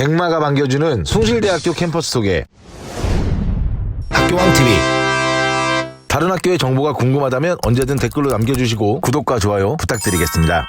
백마가 반겨주는 숭실대학교 캠퍼스 소개 학교왕 TV 다른 학교의 정보가 궁금하다면 언제든 댓글로 남겨주시고 구독과 좋아요 부탁드리겠습니다.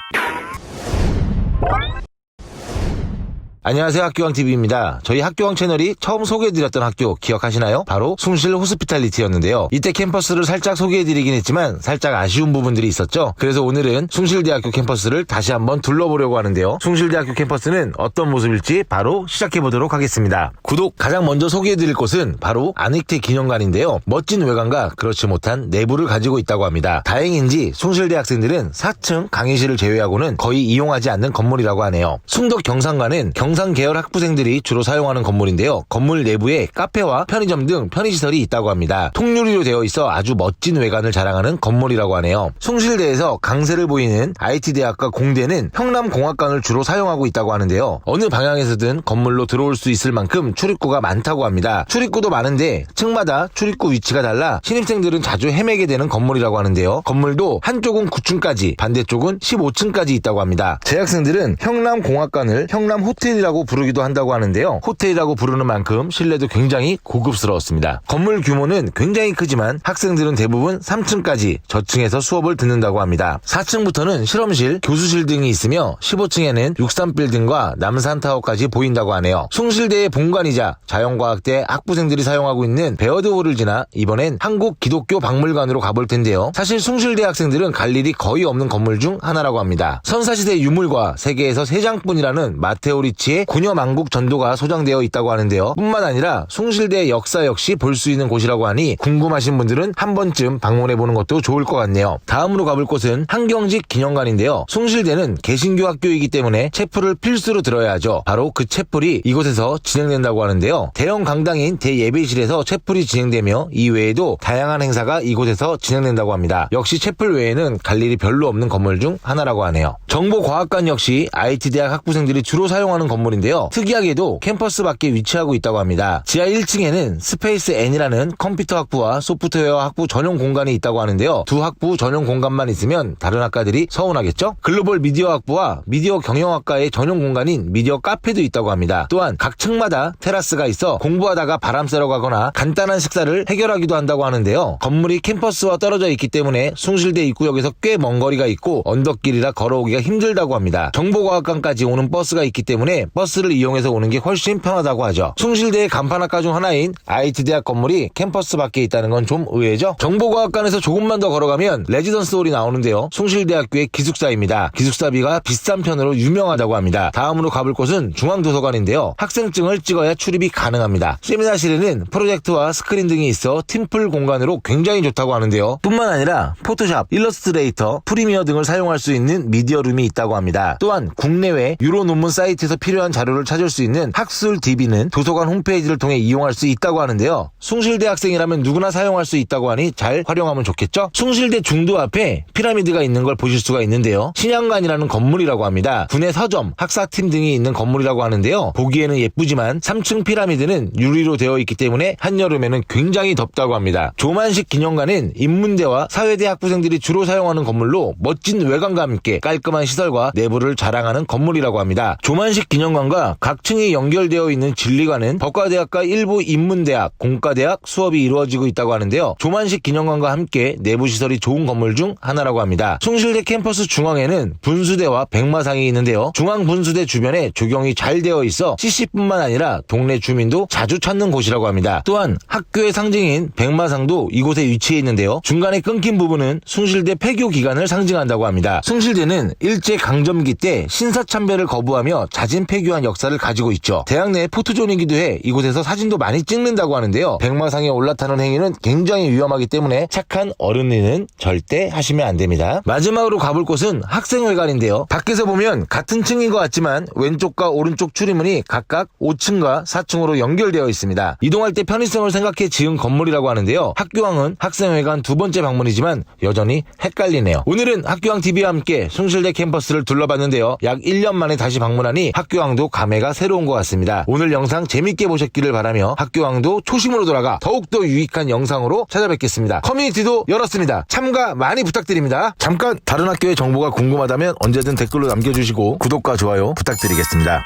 안녕하세요 학교왕TV입니다. 저희 학교왕 채널이 처음 소개해드렸던 학교 기억하시나요? 바로 숭실 호스피탈리티였는데요. 이때 캠퍼스를 살짝 소개해드리긴 했지만 살짝 아쉬운 부분들이 있었죠. 그래서 오늘은 숭실대학교 캠퍼스를 다시 한번 둘러보려고 하는데요. 숭실대학교 캠퍼스는 어떤 모습일지 바로 시작해보도록 하겠습니다. 구독 가장 먼저 소개해드릴 곳은 바로 안익태 기념관인데요. 멋진 외관과 그렇지 못한 내부를 가지고 있다고 합니다. 다행인지 숭실대 학생들은 4층 강의실을 제외하고는 거의 이용하지 않는 건물이라고 하네요. 숭덕 경상관은 경상 계열 학부생들이 주로 사용하는 건물인데요. 건물 내부에 카페와 편의점 등 편의시설이 있다고 합니다. 통유리로 되어 있어 아주 멋진 외관을 자랑하는 건물이라고 하네요. 숭실대에서 강세를 보이는 IT대학과 공대는 평남공학관을 주로 사용하고 있다고 하는데요. 어느 방향에서든 건물로 들어올 수 있을 만큼 출입구가 많다고 합니다. 출입구도 많은데 층마다 출입구 위치가 달라 신입생들은 자주 헤매게 되는 건물이라고 하는데요. 건물도 한쪽은 9층까지 반대쪽은 15층까지 있다고 합니다. 재학생들은 형남공학관을 형남호텔 이라고 부르기도 한다고 하는데요. 호텔이라고 부르는 만큼 실내도 굉장히 고급스러웠습니다. 건물 규모는 굉장히 크지만 학생들은 대부분 3층까지 저층에서 수업을 듣는다고 합니다. 4층부터는 실험실, 교수실 등이 있으며 15층에는 63빌딩과 남산타워까지 보인다고 하네요. 숭실대의 본관이자 자연과학대 학부생들이 사용하고 있는 베어드홀을 지나 이번엔 한국 기독교 박물관으로 가볼 텐데요. 사실 숭실대 학생들은 갈 일이 거의 없는 건물 중 하나라고 합니다. 선사시대 유물과 세계에서 세 장뿐이라는 마테오 리치 의 구녀망국 전도가 소장되어 있다고 하는데요. 뿐만 아니라 숭실대의 역사 역시 볼 수 있는 곳이라고 하니 궁금하신 분들은 한 번쯤 방문해 보는 것도 좋을 것 같네요. 다음으로 가볼 곳은 한경직 기념관인데요. 숭실대는 개신교 학교이기 때문에 채플을 필수로 들어야 하죠. 바로 그 채플이 이곳에서 진행된다고 하는데요. 대형 강당인 대예배실에서 채플이 진행되며 이외에도 다양한 행사가 이곳에서 진행된다고 합니다. 역시 채플 외에는 갈 일이 별로 없는 건물 중 하나라고 하네요. 정보과학관 역시 IT대학 학부생들이 주로 사용하는 건물 인데요. 특이하게도 캠퍼스 밖에 위치하고 있다고 합니다. 지하 1층에는 스페이스 N이라는 컴퓨터 학부와 소프트웨어 학부 전용 공간이 있다고 하는데요. 두 학부 전용 공간만 있으면 다른 학과들이 서운하겠죠? 글로벌 미디어 학부와 미디어 경영학과의 전용 공간인 미디어 카페도 있다고 합니다. 또한 각 층마다 테라스가 있어 공부하다가 바람 쐬러 가거나 간단한 식사를 해결하기도 한다고 하는데요. 건물이 캠퍼스와 떨어져 있기 때문에 숭실대 입구역에서 꽤 먼 거리가 있고 언덕길이라 걸어오기가 힘들다고 합니다. 정보과학관까지 오는 버스가 있기 때문에 버스를 이용해서 오는 게 훨씬 편하다고 하죠. 숭실대의 간판 학과 중 하나인 IT대학 건물이 캠퍼스 밖에 있다는 건 좀 의외죠. 정보과학관에서 조금만 더 걸어가면 레지던스 홀이 나오는데요. 숭실대학교의 기숙사입니다. 기숙사비가 비싼 편으로 유명하다고 합니다. 다음으로 가볼 곳은 중앙도서관인데요. 학생증을 찍어야 출입이 가능합니다. 세미나실에는 프로젝트와 스크린 등이 있어 팀플 공간으로 굉장히 좋다고 하는데요. 뿐만 아니라 포토샵, 일러스트레이터, 프리미어 등을 사용할 수 있는 미디어룸이 있다고 합니다. 또한 국내외 유로 논문 사이트에서 필요한 자료를 찾을 수 있는 학술 DB는 도서관 홈페이지를 통해 이용할 수 있다고 하는데요. 숭실대 학생이라면 누구나 사용할 수 있다고 하니 잘 활용하면 좋겠죠? 숭실대 중도 앞에 피라미드가 있는 걸 보실 수가 있는데요. 신양관이라는 건물이라고 합니다. 군의 서점, 학사팀 등이 있는 건물이라고 하는데요. 보기에는 예쁘지만 3층 피라미드는 유리로 되어 있기 때문에 한여름에는 굉장히 덥다고 합니다. 조만식 기념관은 인문대와 사회대 학부생들이 주로 사용하는 건물로 멋진 외관과 함께 깔끔한 시설과 내부를 자랑하는 건물이라고 합니다. 조만식 기념관 과 각 층이 연결되어 있는 진리관은 법과대학과 일부 인문대학, 공과대학 수업이 이루어지고 있다고 하는데요. 조만식 기념관과 함께 내부 시설이 좋은 건물 중 하나라고 합니다. 숭실대 캠퍼스 중앙에는 분수대와 백마상이 있는데요. 중앙 분수대 주변에 조경이 잘 되어 있어 CC뿐만 아니라 동네 주민도 자주 찾는 곳이라고 합니다. 또한 학교의 상징인 백마상도 이곳에 위치해 있는데요. 중간에 끊긴 부분은 숭실대 폐교 기간을 상징한다고 합니다. 숭실대는 일제 강점기 때 신사참배를 거부하며 자진 폐교 한 역사를 가지고 있죠. 대학 내 포토존이기도 해 이곳에서 사진도 많이 찍는다고 하는데요. 백마상에 올라타는 행위는 굉장히 위험하기 때문에 착한 어른이는 절대 하시면 안 됩니다. 마지막으로 가볼 곳은 학생회관인데요. 밖에서 보면 같은 층인 것 같지만 왼쪽과 오른쪽 출입문이 각각 5층과 4층으로 연결되어 있습니다. 이동할 때 편의성을 생각해 지은 건물이라고 하는데요. 학교왕은 학생회관 두 번째 방문이지만 여전히 헷갈리네요. 오늘은 학교왕 TV와 함께 숭실대 캠퍼스를 둘러봤는데요. 약 1년 만에 다시 방문하니 학교왕도 감회가 새로운 것 같습니다. 오늘 영상 재밌게 보셨기를 바라며 학교왕도 초심으로 돌아가 더욱더 유익한 영상으로 찾아뵙겠습니다. 커뮤니티도 열었습니다. 참가 많이 부탁드립니다. 잠깐 다른 학교의 정보가 궁금하다면 언제든 댓글로 남겨주시고 구독과 좋아요 부탁드리겠습니다.